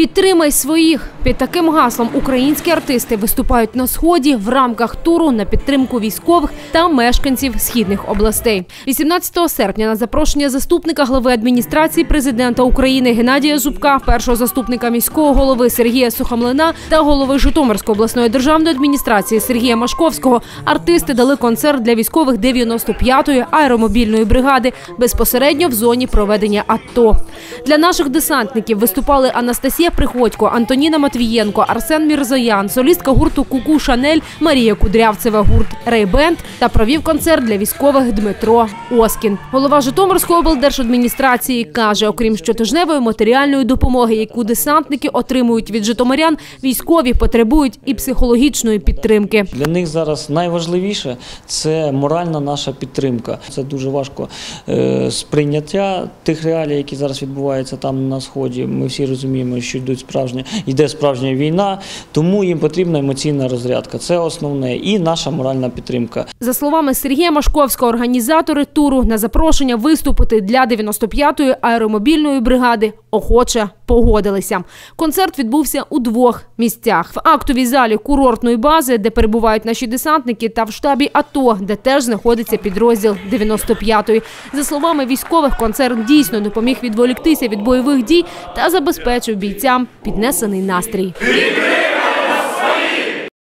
Підтримай своїх під таким гаслом українські артисти виступають на сході в рамках туру на підтримку військових та мешканців східних областей. 18 серпня на запрошення заступника глави адміністрації президента України Геннадія Зубка, першого заступника міського голови Сергія Сухомлина та голови Житомирської обласної державної адміністрації Сергія Машковського артисти дали концерт для військових 95-ї аеромобільної бригади безпосередньо в зоні проведення АТО. Для наших десантників виступали Анастасія Приходько, Антоніна Матвієнко, Арсен Мірзоян, солістка гурту Куку Шанель, Марія Кудрявцева, гурт Рейбенд та провів концерт для військових Дмитро Оскін. Голова Житомирської облдержадміністрації каже, окрім щотижневої матеріальної допомоги, яку десантники отримують від житомирян, військові потребують і психологічної підтримки. Для них зараз найважливіше це моральна наша підтримка. Це дуже важко е, сприйняття тих реалій, які зараз відбуваються там на сході. Ми всі розуміємо, що йдуть справжня, йде справжня війна, тому їм потрібна емоційна розрядка. Це основне і наша моральна підтримка. За словами Сергія Машковського, організатори туру на запрошення виступити для 95-ї аеромобільної бригади охоче погодилися. Концерт відбувся у двох місцях: в актовій залі курортної бази, де перебувають наші десантники, та в штабі АТО, де теж знаходиться підрозділ 95-ї. За словами військових, концерт дійсно допоміг відволіктися від бойових дій та забезпечив бійцям піднесений настрій.